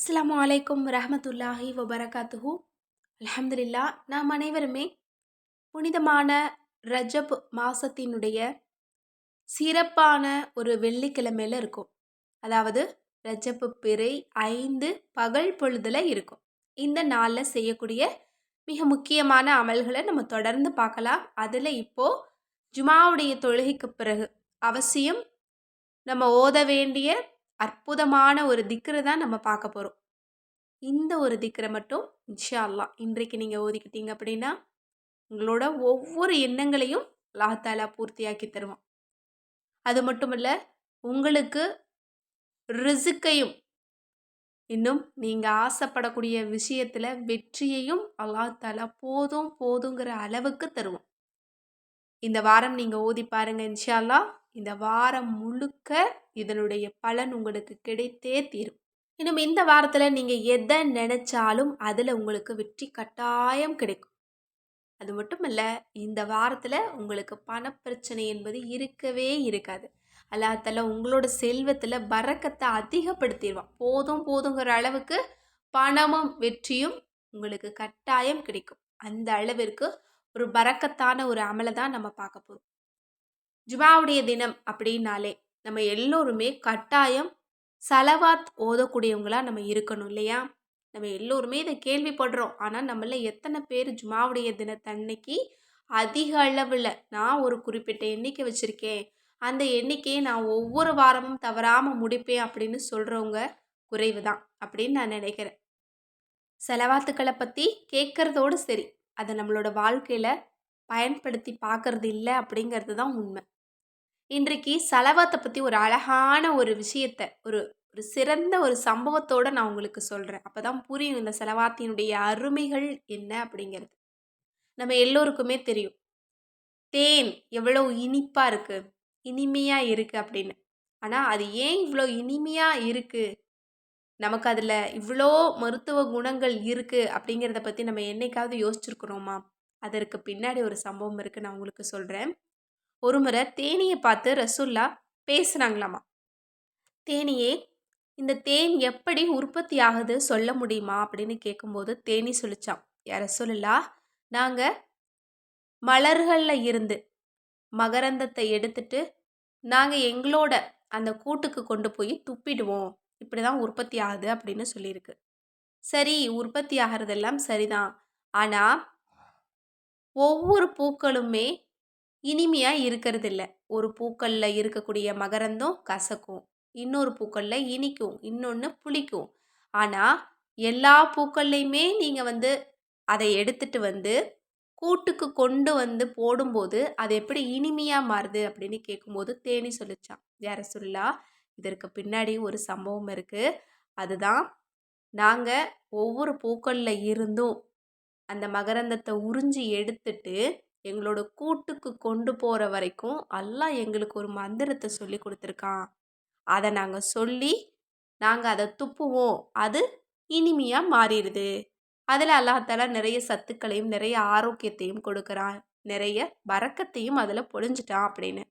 அஸ்லாம் அலைக்கும் ரஹமத்துல்லாஹி வபரகாத்துஹூ. அலமதுல்லா நாம் அனைவருமே புனிதமான ரஜப் மாசத்தினுடைய சிறப்பான ஒரு வெள்ளிக்கிழமையில இருக்கும். அதாவது ரஜப்பு பிறை ஐந்து பகல் பொழுதில் இருக்கும். இந்த நாளில் செய்யக்கூடிய மிக முக்கியமான அமல்களை நம்ம தொடர்ந்து பார்க்கலாம். அதில் இப்போது ஜுமாவுடைய தொழுகைக்கு பிறகு அவசியம் நம்ம ஓத வேண்டிய அற்புதமான ஒரு திக்ரு தான் நம்ம பார்க்க போகிறோம் இந்த ஒரு திக்ரை மட்டும் இன்ஷா இன்றைக்கு நீங்கள் ஓதிக்கிட்டீங்க அப்படின்னா உங்களோட ஒவ்வொரு எண்ணங்களையும் லாத்தாலா தாலா பூர்த்தியாக்கி தருவான். அது மட்டும் இல்லை உங்களுக்கு ரிசுக்கையும் இன்னும் நீங்கள் ஆசைப்படக்கூடிய விஷயத்தில் வெற்றியையும் அல்லாத்தாலா போதும் போதுங்கிற அளவுக்கு தருவோம் இந்த வாரம் நீங்கள் ஓதி பாருங்கள் இன்ஷால்லா இந்த வாரம் முழுக்க இதனுடைய பலன் உங்களுக்கு கிடைத்தே தீரும். இன்னும் இந்த வாரத்தில் நீங்கள் எதை நினச்சாலும் அதில் உங்களுக்கு வெற்றி கட்டாயம் கிடைக்கும். அது மட்டும் இல்லை இந்த வாரத்தில் உங்களுக்கு பணப்பிரச்சனை என்பது இருக்கவே இருக்காது. அல்லாத்தால உங்களோட செல்வத்தில் பறக்கத்தை அதிகப்படுத்திடுவான் போதும் போதுங்கிற அளவுக்கு பணமும் வெற்றியும் உங்களுக்கு கட்டாயம் கிடைக்கும். அந்த அளவிற்கு ஒரு பறக்கத்தான ஒரு அமலை தான் நம்ம பார்க்க போகிறோம் ஜுமாவுடைய தினம் அப்படின்னாலே நம்ம எல்லோருமே கட்டாயம் சலவாத் ஓதக்கூடியவங்களாக நம்ம இருக்கணும் இல்லையா? நம்ம எல்லோருமே இதை கேள்விப்படுறோம். ஆனால் நம்மள எத்தனை பேர் ஜுமாவுடைய தினத்தன்னைக்கு அதிக அளவில் நான் ஒரு குறிப்பிட்ட எண்ணிக்கை வச்சுருக்கேன். அந்த எண்ணிக்கையை நான் ஒவ்வொரு வாரமும் தவறாமல் முடிப்பேன் அப்படின்னு சொல்கிறவங்க குறைவு தான் அப்படின்னு நான் நினைக்கிறேன். செலவாத்துக்களை பற்றி கேட்குறதோடு சரி. அதை நம்மளோட வாழ்க்கையில் பயன்படுத்தி பார்க்கறது இல்லை அப்படிங்கிறது தான் உண்மை. இன்றைக்கு செலவாத்தை பற்றி ஒரு அழகான ஒரு விஷயத்தை ஒரு ஒரு சிறந்த ஒரு சம்பவத்தோடு நான் உங்களுக்கு சொல்கிறேன் அப்போ தான் புரியும் இந்த செலவாத்தினுடைய அருமைகள் என்ன அப்படிங்கிறது. நம்ம எல்லோருக்குமே தெரியும். தேன் எவ்வளோ இனிப்பாக இருக்குது இனிமையாக இருக்குது அப்படின்னு. ஆனால் அது ஏன் இவ்வளோ இனிமையாக இருக்குது நமக்கு அதில் இவ்வளோ மருத்துவ குணங்கள் இருக்குது அப்படிங்கிறத பற்றி நம்ம என்னைக்காவது யோசிச்சிருக்கிறோமா? அதற்கு பின்னாடி ஒரு சம்பவம் இருக்குது நான் உங்களுக்கு சொல்கிறேன் ஒரு முறை தேனியை பார்த்து ரசுல்லா பேசுகிறாங்களாமா தேனியே இந்த தேன் எப்படி உற்பத்தி ஆகுது சொல்ல முடியுமா? அப்படின்னு கேட்கும்போது தேனி சொல்லிச்சான் யார சொல்லலா நாங்கள் மலர்களில் இருந்து மகரந்தத்தை எடுத்துட்டு நாங்கள் எங்களோட அந்த கூட்டுக்கு கொண்டு போய் துப்பிடுவோம். இப்படி தான் உற்பத்தி ஆகுது அப்படின்னு சொல்லியிருக்கு. சரி உற்பத்தி ஆகிறதெல்லாம் சரிதான். ஆனால் ஒவ்வொரு பூக்களுமே இனிமையாக இருக்கிறது இல்லை ஒரு பூக்களில் இருக்கக்கூடிய மகரந்தம் கசக்கும். இன்னொரு பூக்களில் இனிக்கும். இன்னொன்று புளிக்கும். ஆனால் எல்லா பூக்கள்லையுமே நீங்கள் வந்து அதை எடுத்துட்டு வந்து கூட்டுக்கு கொண்டு வந்து போடும்போது அது எப்படி இனிமையாக மாறுது அப்படின்னு கேட்கும்போது தேனி சொல்லிச்சான். யார சொல்லா இதற்கு பின்னாடி ஒரு சம்பவம் இருக்குது அதுதான் நாங்கள் ஒவ்வொரு பூக்களில் இருந்தும் அந்த மகரந்தத்தை உறிஞ்சி எடுத்துட்டு எங்களோட கூட்டுக்கு கொண்டு போகிற வரைக்கும் அல்லாஹ் எங்களுக்கு ஒரு மந்திரத்தை சொல்லி கொடுத்துருக்கான். அதை நாங்கள் சொல்லி நாங்கள் அதை துப்புவோம். அது இனிமையாக மாறிடுது. அதில் அல்லாஹால நிறைய சத்துக்களையும் நிறைய ஆரோக்கியத்தையும் கொடுக்குறான். நிறைய வரக்கத்தையும் அதில் பொழிஞ்சிட்டான் அப்படின்னு.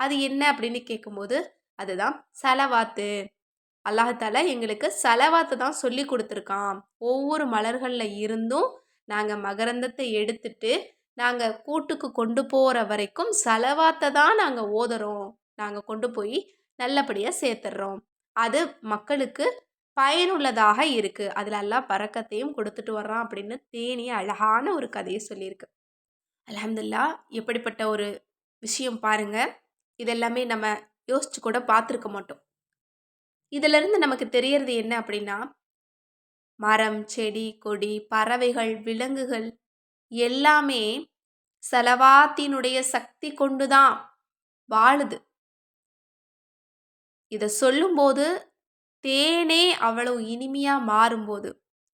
அது என்ன அப்படின்னு கேட்கும்போது அதுதான் செலவாத்து. அல்லாஹால எங்களுக்கு செலவாத்து தான் சொல்லி கொடுத்துருக்கான். ஒவ்வொரு மலர்களில் இருந்தும் நாங்கள் மகரந்தத்தை எடுத்துட்டு நாங்கள் கூட்டுக்கு கொண்டு போகிற வரைக்கும் செலவாத்தை தான் நாங்கள் ஓதுறோம். நாங்கள் கொண்டு போய் நல்லபடியாக சேர்த்துடுறோம் அது மக்களுக்கு பயனுள்ளதாக இருக்குது அதில் எல்லாம் பறக்கத்தையும் கொடுத்துட்டு வர்றான் அப்படின்னு தேனி அழகான ஒரு கதையை சொல்லியிருக்கு. அலமதுல்லா எப்படிப்பட்ட ஒரு விஷயம் பாருங்க. இதெல்லாமே நம்ம யோசிச்சு கூட பார்த்துருக்க மாட்டோம். இதிலிருந்து நமக்கு தெரியறது என்ன அப்படின்னா மரம் செடி கொடி பறவைகள் விலங்குகள் எல்லாமே செலவாத்தினுடைய சக்தி கொண்டுதான் வாழுது. இதை சொல்லும்போது தேனே அவ்வளவு இனிமையாக மாறும்போது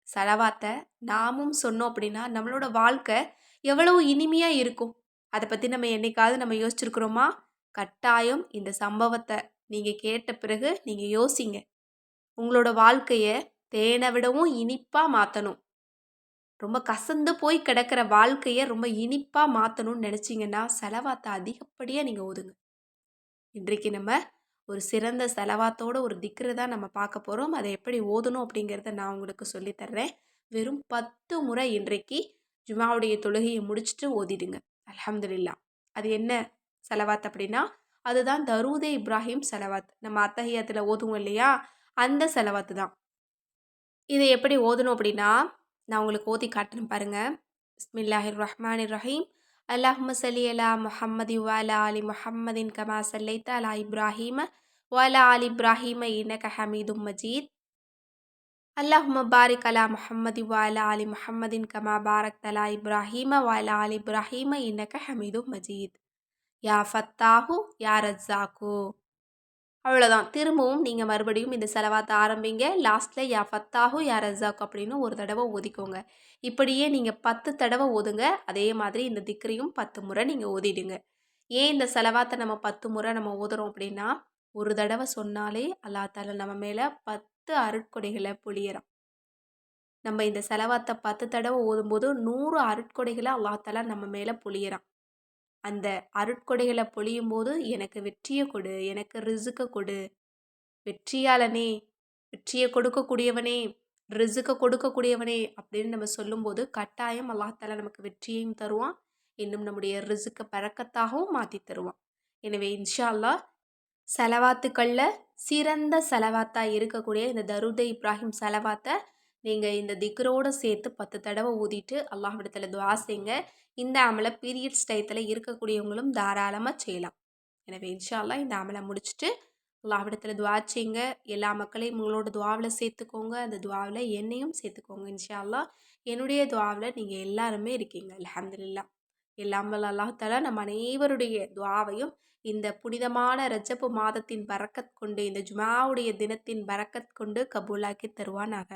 செலவாத்தை நாமும் சொன்னோம் அப்படின்னா நம்மளோட வாழ்க்கை எவ்வளவு இனிமையாக இருக்கும். அதை பற்றி நம்ம என்னைக்காவது நம்ம யோசிச்சிருக்கிறோமா? கட்டாயம் இந்த சம்பவத்தை நீங்கள் கேட்ட பிறகு நீங்கள் யோசிங்க. உங்களோட வாழ்க்கையை தேனை விடவும் இனிப்பாக மாற்றணும் ரொம்ப கசந்து போய் கிடக்கிற வாழ்க்கையை ரொம்ப இனிப்பாக மாற்றணும்னு நினச்சிங்கன்னா செலவாத்தை அதிகப்படியாக நீங்கள் ஓதுங்க இன்றைக்கு நம்ம ஒரு சிறந்த செலவாத்தோட ஒரு திக்ரு தான் நம்ம பார்க்க போகிறோம் அதை எப்படி ஓதணும் அப்படிங்கிறத நான் உங்களுக்கு சொல்லித்தர்றேன் வெறும் பத்து முறை இன்றைக்கு ஜுமாவுடைய தொழுகையை முடிச்சுட்டு ஓதிடுங்க. அலமதுல்லா அது என்ன செலவாத் அப்படின்னா அதுதான் தரூதே இப்ராஹிம் செலவாத். நம்ம அத்தகையத்தில் ஓதுவோம் இல்லையா? அந்த செலவாத்து தான். இதை எப்படி ஓதணும் அப்படின்னா நான் உங்களுக்கு ஓதி காட்டுறேன் பாருங்கள் பிஸ்மில்லாஹிர் ரஹ்மான் ரஹீம் அல்லாஹும சலி அலா முஹம்மதி வாலா அலி முஹம்மதின் கமா சல்லைத்த அலா இப்ராஹீம வாலா அலி இப்ராஹீம இனக ஹமீதும் மஜீத். அல்லாஹும பாரிக் அலா முஹம்மதி வாலா அலி முஹம்மதின் கமா பாரக் தலா இப்ராஹீம வாலா அலி இப்ராஹீம இனக ஹமீதும் மஜீத். யா ஃபத்தாஹு யா ரஜாக்கு அவ்வளோதான் திரும்பவும் நீங்கள் மறுபடியும் இந்த செலவாத்த ஆரம்பிங்க. லாஸ்ட்டில் யா ஃபத்தாஹு யா ரஜாக் அப்படின்னு ஒரு தடவை ஓதிக்கோங்க இப்படியே நீங்கள் பத்து தடவை ஓதுங்க அதே மாதிரி இந்த திக்ரியும் பத்து முறை நீங்கள் ஓதிடுங்க ஏன் இந்த செலவாத்தை நம்ம பத்து முறை நம்ம ஓதுறோம் அப்படின்னா ஒரு தடவை சொன்னாலே அல்லா தால நம்ம மேலே பத்து அருட்கொடைகளை பொழியறான். நம்ம இந்த செலவாத்தை பத்து தடவை ஓதும்போது நூறு அருட்கொடைகளை அல்லா தாலா நம்ம மேலே பொழியறான். அந்த அருட்கொடைகளை பொழியும் போது எனக்கு வெற்றியை கொடு எனக்கு ரிசுக்க கொடு. வெற்றியாளனே வெற்றியை கொடுக்கக்கூடியவனே ரிசுக்க கொடுக்கக்கூடியவனே அப்படின்னு நம்ம சொல்லும்போது கட்டாயம் அல்லாஹால நமக்கு வெற்றியையும் தருவான் இன்னும் நம்முடைய ரிசுக்க பறக்கத்தாகவும் மாற்றி தருவான். எனவே இன்ஷா அல்லா செலவாத்துக்களில் சிறந்த செலவாத்தாக இருக்கக்கூடிய இந்த தருதை இப்ராஹிம் செலவாத்தை நீங்கள் இந்த திக்ரோடு சேர்த்து பத்து தடவை ஊதிட்டு அல்லாஹிடத்தில் துவா செய்யுங்க இந்த அமலை பீரியட்ஸ் டயத்தில் இருக்கக்கூடியவங்களும் தாராளமாக செய்யலாம். எனவே இன்ஷால்லா இந்த அமலை முடிச்சுட்டு அல்லாஹ்விடத்தில் துவா செய்யுங்க எல்லா மக்களையும் உங்களோட துவாவில் சேர்த்துக்கோங்க. அந்த துவாவில் என்னையும் சேர்த்துக்கோங்க இன்ஷால்லா என்னுடைய துவாவில் நீங்கள் எல்லாருமே இருக்கீங்க. அலமதுல்லா எல்லாம் அல்லாஹால நம் அனைவருடைய துவாவையும் இந்த புனிதமான ரஜப்பு மாதத்தின் பறக்கத் கொண்டு இந்த ஜுமாவுடைய தினத்தின் பறக்கத் கொண்டு கபூலாக்கி தருவானாக.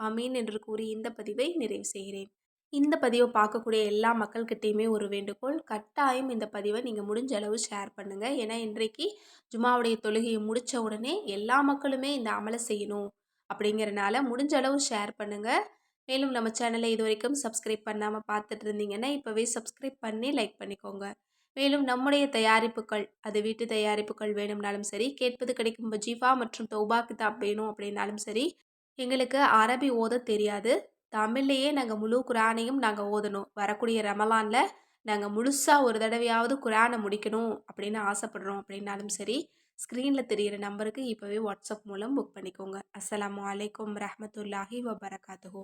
அமீன் என்று கூறி இந்த பதிவை நிறைவு செய்கிறேன். இந்த பதிவை பார்க்கக்கூடிய எல்லா மக்கள்கிட்டையுமே ஒரு வேண்டுகோள். கட்டாயம் இந்த பதிவை நீங்கள் முடிஞ்ச அளவு ஷேர் பண்ணுங்கள் ஏன்னா இன்றைக்கு ஜுமாவுடைய தொழுகையை முடித்த உடனே எல்லா மக்களுமே இந்த அமலை செய்யணும் அப்படிங்கிறனால முடிஞ்ச அளவு ஷேர் பண்ணுங்கள் மேலும் நம்ம சேனலை இது வரைக்கும் சப்ஸ்கிரைப் பண்ணாமல் பார்த்துட்டு இருந்தீங்கன்னா இப்போவே சப்ஸ்கிரைப் பண்ணி லைக் பண்ணிக்கோங்க. மேலும் நம்முடைய தயாரிப்புகள் அது வீட்டு தயாரிப்புகள் வேணும்னாலும் சரி கேட்பது கிடைக்கும் ஜீஃபா மற்றும் தௌபா கிதாப் வேணும் அப்படின்னாலும் சரி எங்களுக்கு அரபி ஓத தெரியாது. தமிழ்லேயே நாங்கள் முழு குரானையும் நாங்கள் ஓதணும். வரக்கூடிய ரமலானில் நாங்கள் முழுசாக ஒரு தடவையாவது குரானை முடிக்கணும் அப்படின்னு ஆசைப்படுறோம் அப்படின்னாலும் சரி ஸ்க்ரீனில் தெரிகிற நம்பருக்கு இப்போவே வாட்ஸ்அப் மூலம் புக் பண்ணிக்கோங்க. அஸ்லாம் வலைக்கம் ரஹமத்துல்லாஹி வபரகாத்துஹூ.